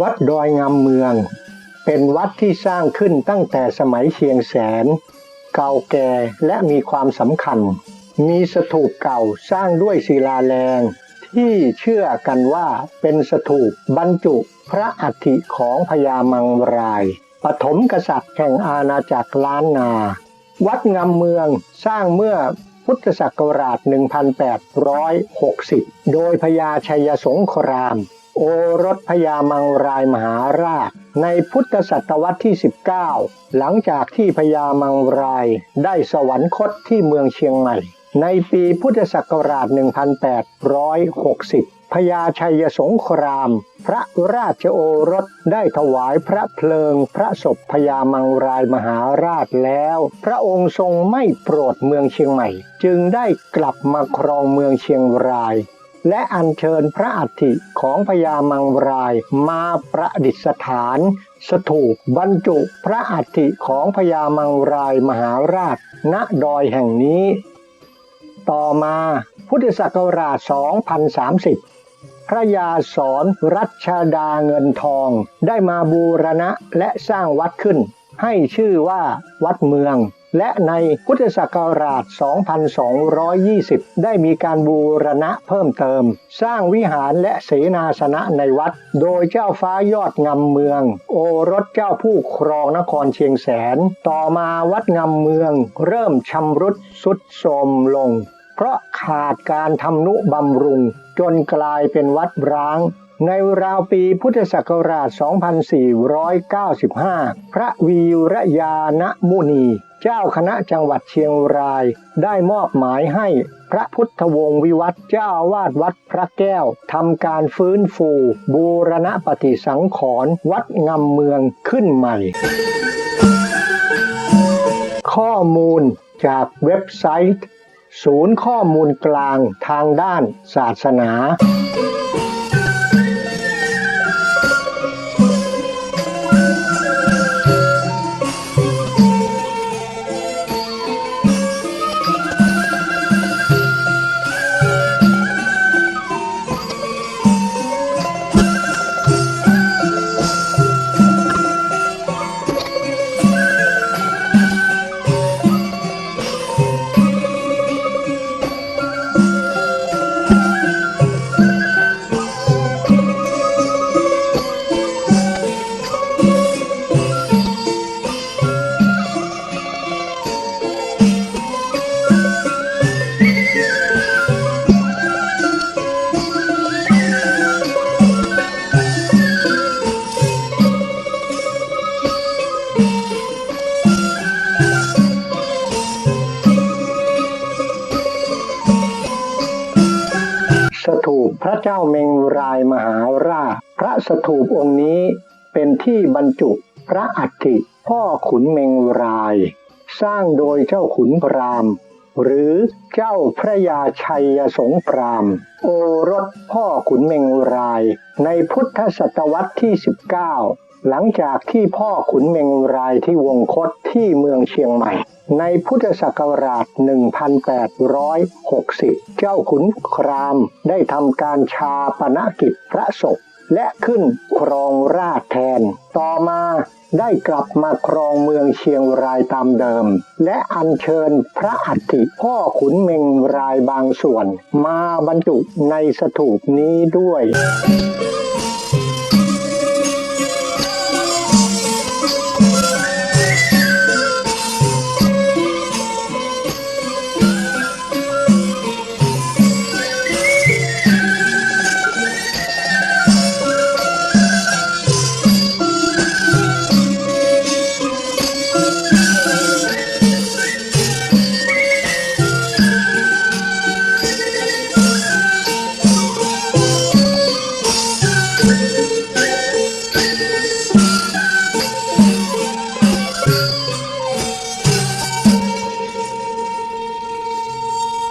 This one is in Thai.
วัดอยงามเมือง เป็นวัดที่สร้างขึ้นตั้งแต่สมัยเชียงแสน เก่าแก่และมีความสำคัญ มีสถูปเก่าสร้างด้วยศิลาแรง ที่เชื่อกันว่าเป็นสถูปบรรจุพระอัฐิของพญามังรายปฐมกษัตริย์แห่งอาณาจักรล้านนา วัดงามเมืองสร้างเมื่อพุทธศักราช 1860 โดยพญาชัยสงคราม โอรสพญามังรายมหาราช ในพุทธศตวรรษที่ 19 หลังจากที่พญามังรายได้สวรรคตที่เมืองเชียงใหม่ ในปีพุทธศักราช 1860 พญาชัยสงคราม พระราชโอรสได้ถวายพระเพลิงพระศพพญามังรายมหาราชแล้ว พระองค์ทรงไม่โปรดเมืองเชียงใหม่ จึงได้กลับมาครองเมืองเชียงราย และอัญเชิญพระอัฐิของพญามังรายมาประดิษฐาน สถูปบรรจุพระอัฐิของพญามังรายมหาราช ณดอยแห่งนี้ ต่อมาพุทธศักราช 2030 พระยาสอนรัชดาเงินทอง ได้มาบูรณะและสร้างวัดขึ้น ให้ชื่อว่าวัดเมือง และในพุทธศักราช 2220 ได้มีการบูรณะเพิ่มเติม สร้างวิหารและเสนาสนะในวัด โดยเจ้าฟ้ายอดงำเมือง โอรสเจ้าผู้ครองนครเชียงแสน ต่อมาวัดงำเมือง เริ่มชำรุดสุดโทรมลง เพราะขาดการทำนุบำรุง จนกลายเป็นวัดร้างในราวปีพุทธศักราช 2495 พระวีระยานมุนี เจ้าคณะจังหวัดเชียงราย ได้มอบหมายให้พระพุทธวงศ์วิวัฒน์เจ้าวาดวัดพระแก้วทำการฟื้นฟู บูรณปฏิสังขรณ์วัดงำเมืองขึ้นใหม่ ข้อมูลจากเว็บไซต์ ศูนย์ข้อมูลกลางทางด้านศาสนา สถูปพระเจ้าเมงรายมหาราช พระสถูปองค์นี้เป็นที่บรรจุพระอัฐิพ่อขุนเมงราย สร้างโดยเจ้าขุนพราม หรือเจ้าพระยาชัยสงพราม โอรสพ่อขุนเมงราย ในพุทธศตวรรษที่ 19 หลังจากที่พ่อขุนเมงรายที่วงคตที่เมืองเชียงใหม่ ในพุทธศักราช 1860 เจ้าขุนครามได้ทำการชาปนกิจพระศพและขึ้นครองราชแทน ต่อมาได้กลับมาครองเมืองเชียงรายตามเดิม และอัญเชิญพระอัฐิพ่อขุนเมงรายบางส่วน มาบรรจุในสถูปนี้ด้วย